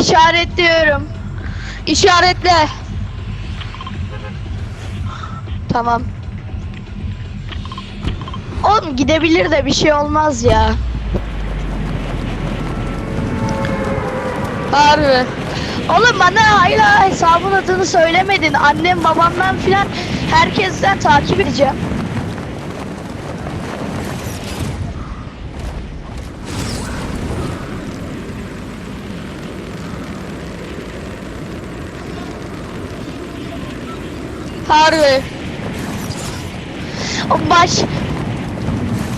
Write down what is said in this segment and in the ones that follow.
İşaretliyorum. İşaretle. Tamam. Oğlum gidebilir de bir şey olmaz ya. Harbi. Oğlum bana hala hesabın adını söylemedin. Annem babamdan filan herkesten takip edeceğim. Harbi. O baş...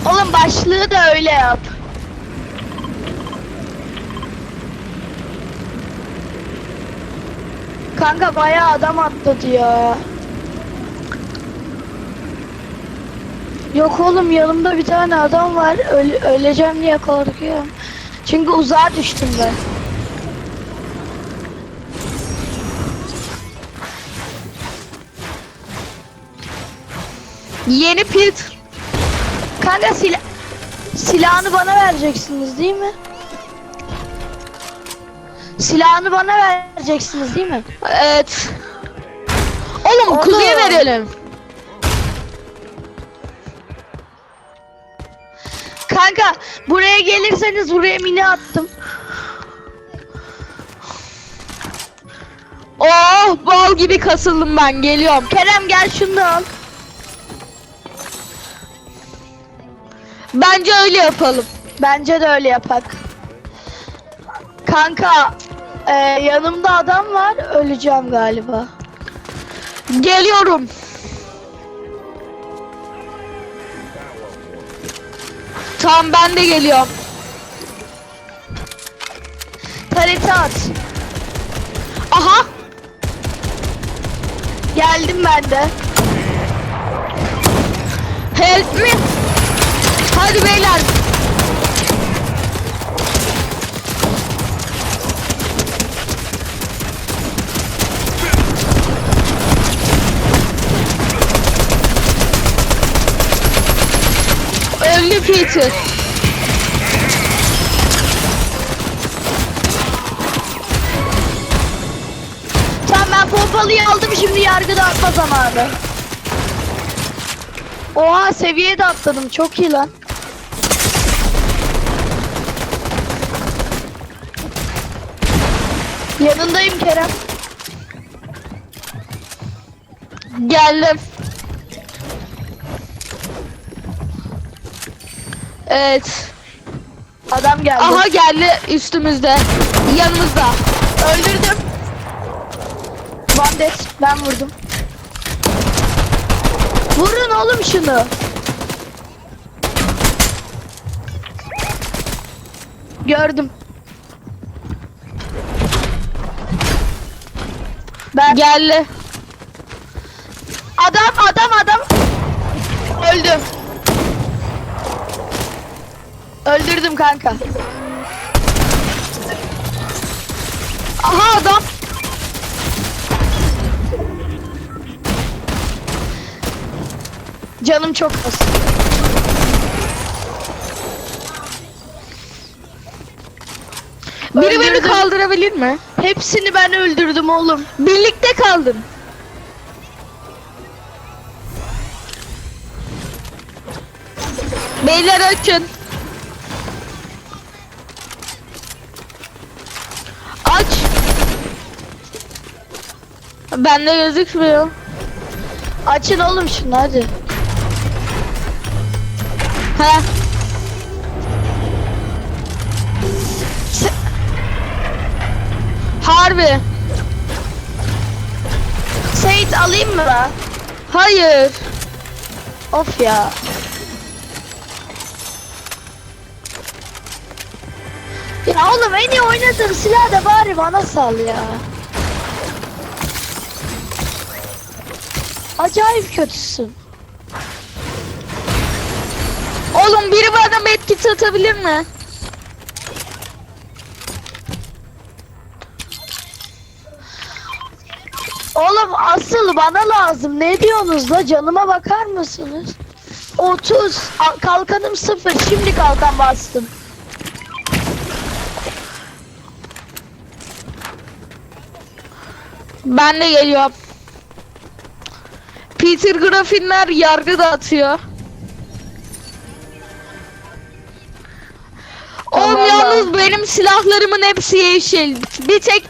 Oğlum başlığı da öyle yap. Kanka bayağı adam atladı ya. Yok oğlum yanımda bir tane adam var. Öle- öleceğim diye korkuyorum. Çünkü uzağa düştüm ben. Yeni pit. Kanka sila silahını bana vereceksiniz değil mi? Silahını bana vereceksiniz değil mi? Evet. Oğlum Oğlum. kuzuya verelim. Kanka buraya gelirseniz buraya mini attım. Oh bal gibi kasıldım ben geliyorum. Kerem gel şunu da al. Bence öyle yapalım. Bence de öyle yapak. Kanka e, yanımda adam var öleceğim galiba. Geliyorum. Tamam ben de geliyorum. Tarete at. Aha. Geldim ben de. Help me. Hadi beyler. Öldü Peter. Tamam ben pompalıyı aldım şimdi yargıda atma zamanı. Oha seviye de atladım çok iyi lan. Yanındayım Kerem. Geldim. Evet. Adam geldi. Aha geldi üstümüzde. Yanımızda. Öldürdüm. Bandet ben vurdum. Vurun oğlum şunu. Gördüm. Geldi. adam adam adam öldüm. Öldürdüm kanka. Aha adam. Canım çok az. Biri beni kaldırabilir mi? Hepsini ben öldürdüm oğlum. Birlikte kaldım. Beyler açın. Aç. Bende gözükmüyor. Açın oğlum şunu hadi. He. Harbi. Seyit alayım mı? Hayır. Of ya. Ya oğlum en iyi oynadığım silah da bari bana sal ya. Acayip kötüsün. Oğlum biri bana medkit atabilir mi? Oğlum asıl bana lazım. Ne diyorsunuz la? Canıma bakar mısınız? 30. Kalkanım 0. Şimdi kalkan bastım. Ben de geliyorum. Peter Griffin'ler yargı dağıtıyor. Oğlum yalnız benim silahlarımın hepsi yeşil. Bir tek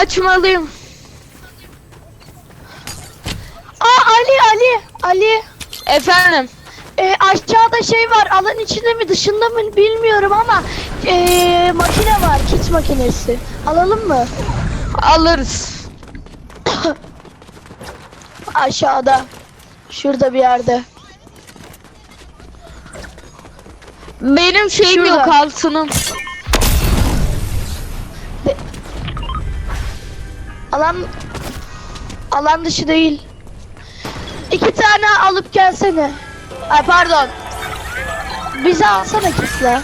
Ben kaçmalıyım. Aa Ali Ali Ali. Efendim. Ee, aşağıda şey var alan içinde mi dışında mı bilmiyorum ama ee, makine var kit makinesi. Alalım mı? Alırız. Aşağıda. Şurada bir yerde. Benim şeyim Şurada. yok altınım. Alan alan dışı değil. İki tane alıp gelsene. Ay pardon. Bize alsana kitle.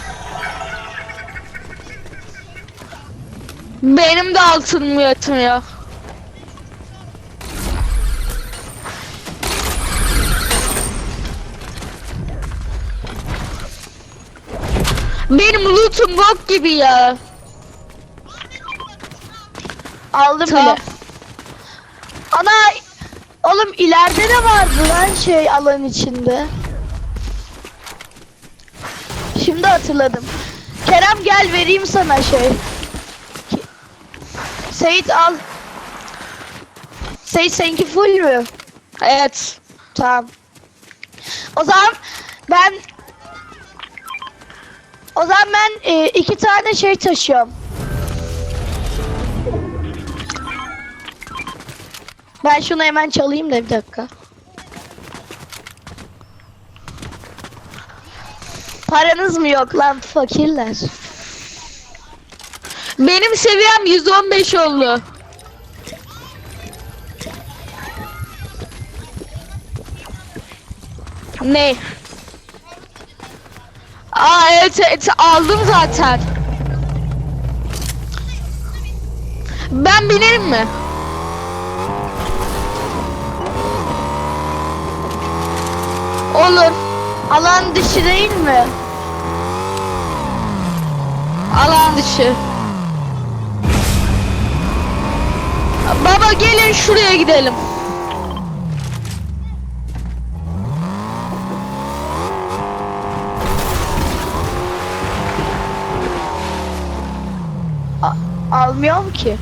Benim de altınım yatmıyor. Benim lootum bok gibi ya. Aldım Tamam. bile. Ana oğlum ileride de vardı lan şey alan içinde. Şimdi hatırladım. Kerem gel vereyim sana şey. Seyit al. Seyit seninki full mü? Evet. Tamam. O zaman ben o zaman ben e, iki tane şey taşıyorum. Ben şunu hemen çalayım da bir dakika. Paranız mı yok lan fakirler? Benim seviyem 115 oldu. Ne? Aa evet, evet aldım zaten. Ben binerim mi? Olur. Alan dışı değil mi? Alan dışı. Baba gelin şuraya gidelim. Almıyorum ki.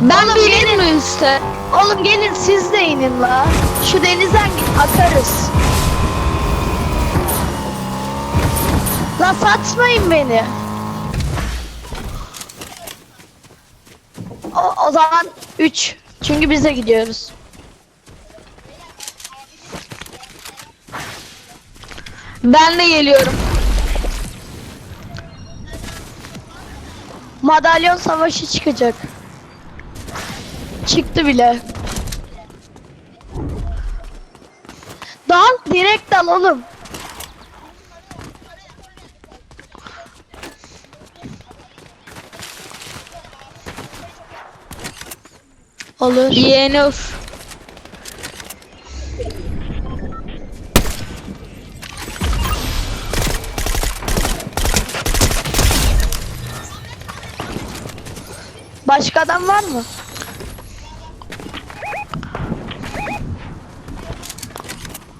Ben Oğlum mi üstte? Oğlum gelin siz de inin la. Şu denizden akarız. La satmayın beni. O, o zaman 3. Çünkü biz de gidiyoruz. Ben de geliyorum. Madalyon savaşı çıkacak. Çıktı bile. Dal, direkt dal oğlum. Olur. Yenir. Başka adam var mı?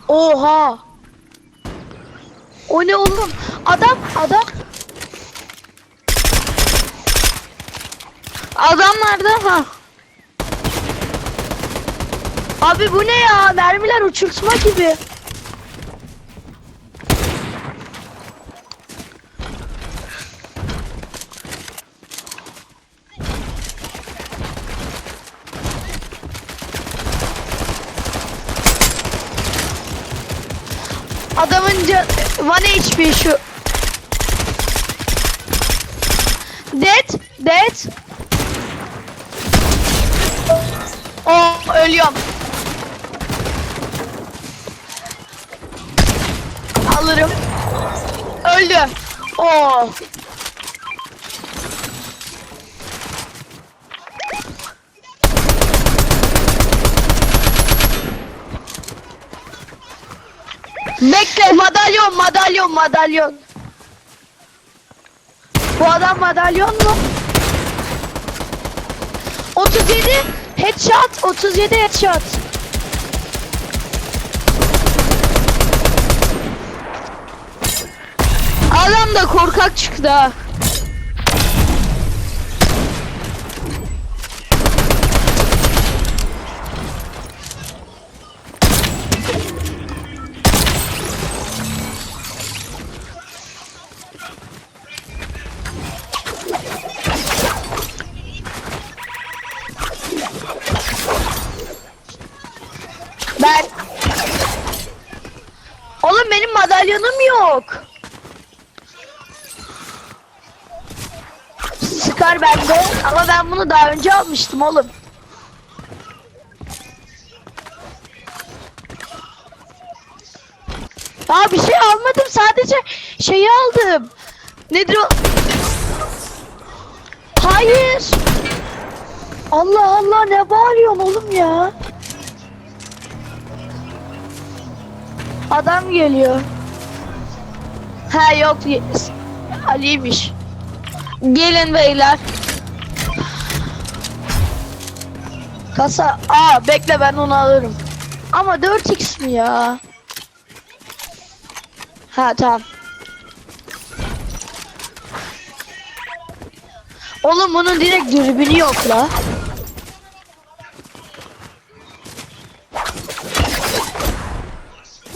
Oha. O ne oğlum? Adam, adam. Adam nerede? Ha. Abi bu ne ya? Mermiler uçurtma gibi. Adamın can 1 HP şu. Dead, dead. Oh, ölüyorum. Alırım. Öldü. Oo. Bekle. Madalyon, madalyon, madalyon. Bu adam madalyon mu? 37 headshot, 37 headshot. Adam da korkak çıktı ha. Ben Oğlum benim madalyonum yok. Sıkar bende ama ben bunu daha önce almıştım oğlum. Aa bir şey almadım sadece şeyi aldım. Nedir o? Hayır. Allah Allah ne bağırıyorsun oğlum ya? Adam geliyor. Ha yok Ali'ymiş. Gelin beyler. Kasa. Aa bekle ben onu alırım. Ama 4x mi ya? Ha tamam. Oğlum bunun direkt dürbünü yok la.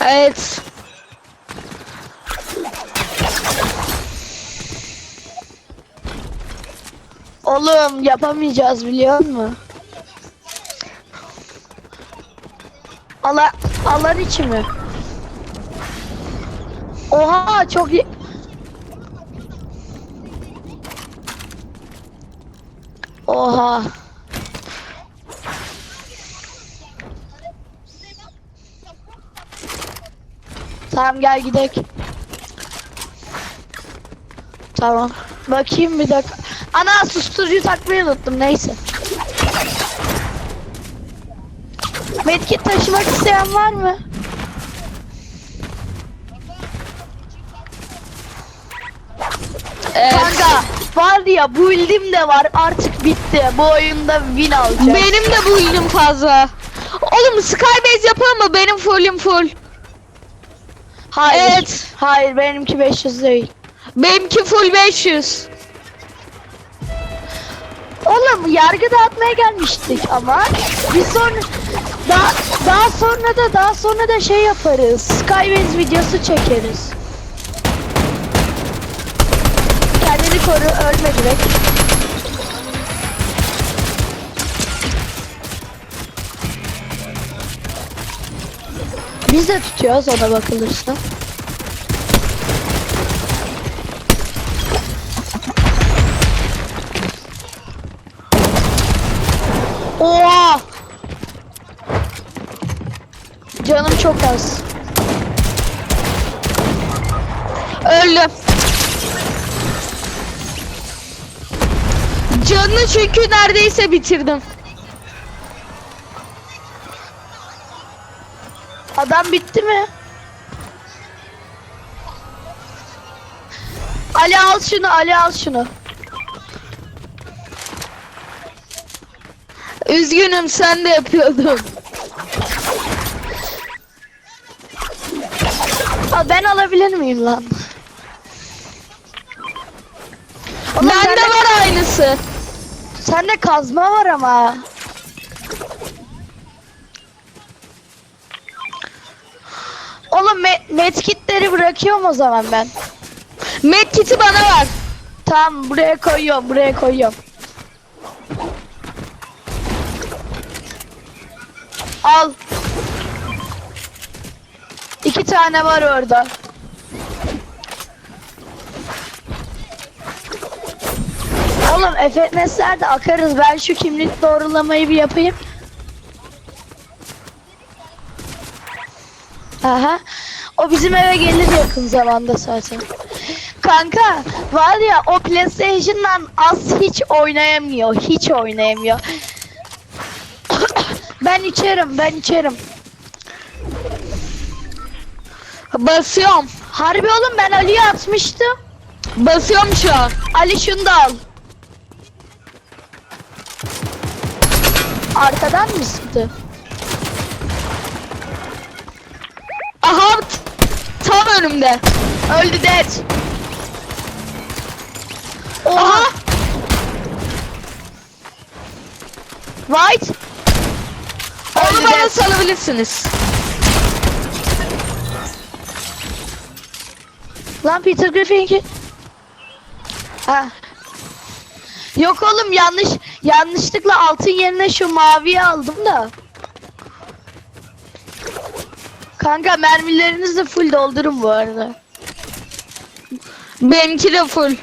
Evet. Oğlum yapamayacağız biliyor musun? Ala alan içi mi? Oha çok iyi. Oha. Tamam gel gidek. Tamam. Bakayım bir dakika. Ana susturucu takmayı unuttum neyse. Medkit taşımak isteyen var mı? evet. Kanka var ya bu ildim de var artık bitti. Bu oyunda win alacağız. Benim de bu fazla. Oğlum Skybase yapalım mı? Benim fullüm full. Hayır. Evet. Hayır benimki 500 değil. Benimki full 500. Oğlum yargı dağıtmaya gelmiştik ama biz sonra daha daha sonra da daha sonra da şey yaparız. Skybase videosu çekeriz. Kendini koru ölme direkt. Biz de tutuyoruz ona bakılırsa. Oha! Canım çok az. Öldüm. Canını çünkü neredeyse bitirdim. Adam bitti mi? Ali al şunu, Ali al şunu. Üzgünüm sen de yapıyordun. Aa, ben alabilir miyim lan? Oğlum Bende sende- var aynısı. Sende kazma var ama. Oğlum me medkitleri bırakıyorum o zaman ben. Medkit'i bana ver. Tamam buraya koyuyorum, buraya koyuyorum. Tane var orada. Oğlum FNS'lerde akarız. Ben şu kimlik doğrulamayı bir yapayım. Aha. O bizim eve gelir yakın zamanda zaten. Kanka var ya o PlayStation'dan az hiç oynayamıyor. Hiç oynayamıyor. ben içerim, ben içerim. Basıyorum. Harbi oğlum ben Ali'ye atmıştım. Basıyorum şu an. Ali şunu da al. Arkadan mı sıktı? Aha tam önümde. Öldü dead. Oha. White. Onu bana salabilirsiniz. Lan Peter Griffin'ki. Ha. Yok oğlum yanlış yanlışlıkla altın yerine şu maviyi aldım da. Kanka mermilerinizi full doldurun bu arada. Benimki de full.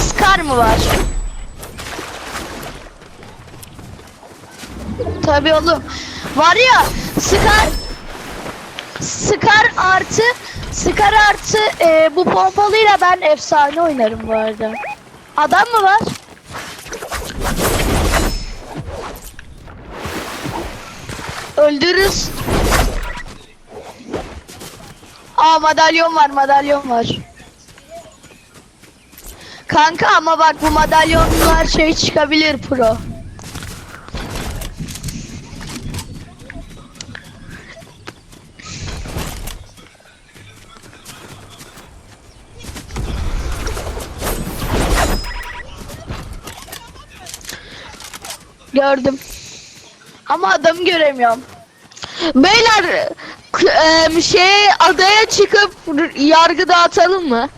Scar mı var? Tabii oğlum. Var ya Scar Scar artı Scar artı e, bu pompalıyla ben efsane oynarım bu arada. Adam mı var? Öldürürüz. Aa madalyon var madalyon var. Kanka ama bak bu madalyonlar şey çıkabilir pro. Gördüm. Ama adamı göremiyorum. Beyler em, şey adaya çıkıp yargı dağıtalım mı?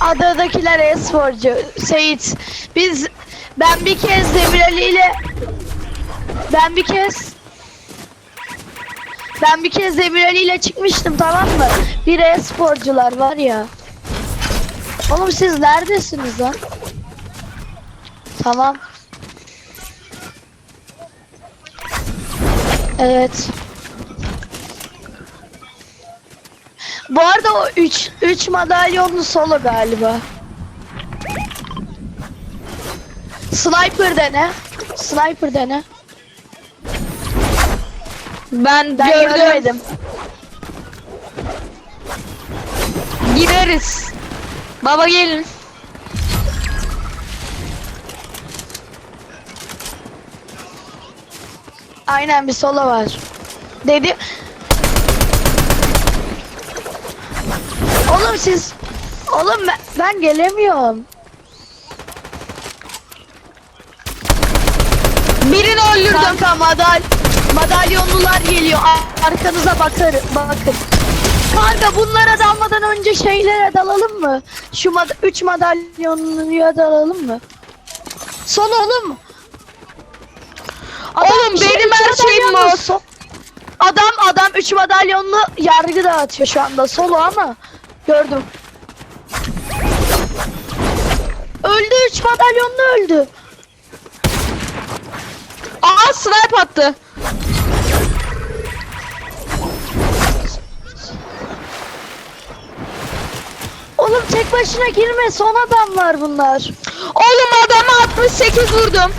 Adadakiler e-sporcu. Seyit. Biz ben bir kez Demirali ile ben bir kez ben bir kez Demirali ile çıkmıştım tamam mı? Bir e-sporcular var ya. Oğlum siz neredesiniz lan? Tamam. Evet. Bu arada o 3 3 madalyonlu solo galiba. Sniper dene. Sniper dene. Ben, Ben gördüm. göremedim. Gireriz. Baba gelin. Aynen bir solo var. Dedi. Oğlum siz Oğlum ben, ben gelemiyorum. Birini öldürdüm. Kanka madal madalyonlular geliyor. Ar- Arkanıza bakar bakın. Kanka bunlara dalmadan önce şeylere dalalım mı? Şu mad 3 madalyonluya dalalım mı? Son oğlum. Oğlum, şey, benim her şeyim so- Adam adam 3 madalyonlu yargı dağıtıyor şu anda solo ama gördüm. Öldü 3 madalyonlu öldü. Aa snipe attı. Oğlum tek başına girme son adamlar bunlar. Oğlum adama 68 vurdum.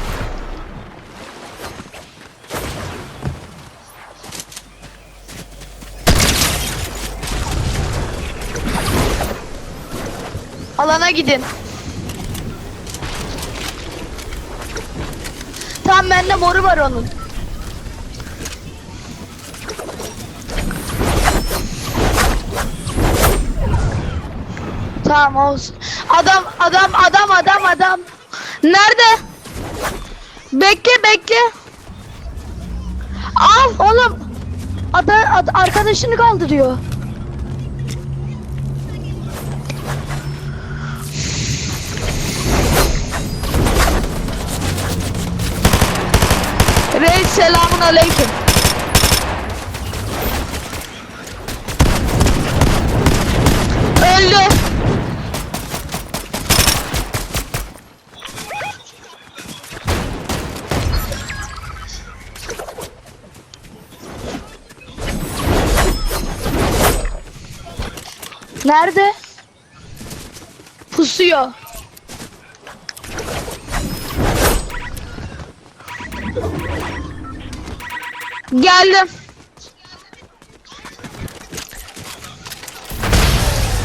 Alana gidin. Tamam bende moru var onun. Tamam olsun. Adam adam adam adam adam. Nerede? Bekle bekle. Al oğlum. Ada, ad- arkadaşını kaldırıyor. Selamun aleyküm. Öldü. Nerede? Pusuyor. Geldim.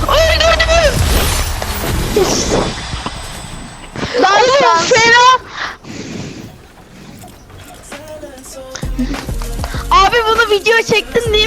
Öldürdüm. Oğlum fena. Abi bunu video çektin mi?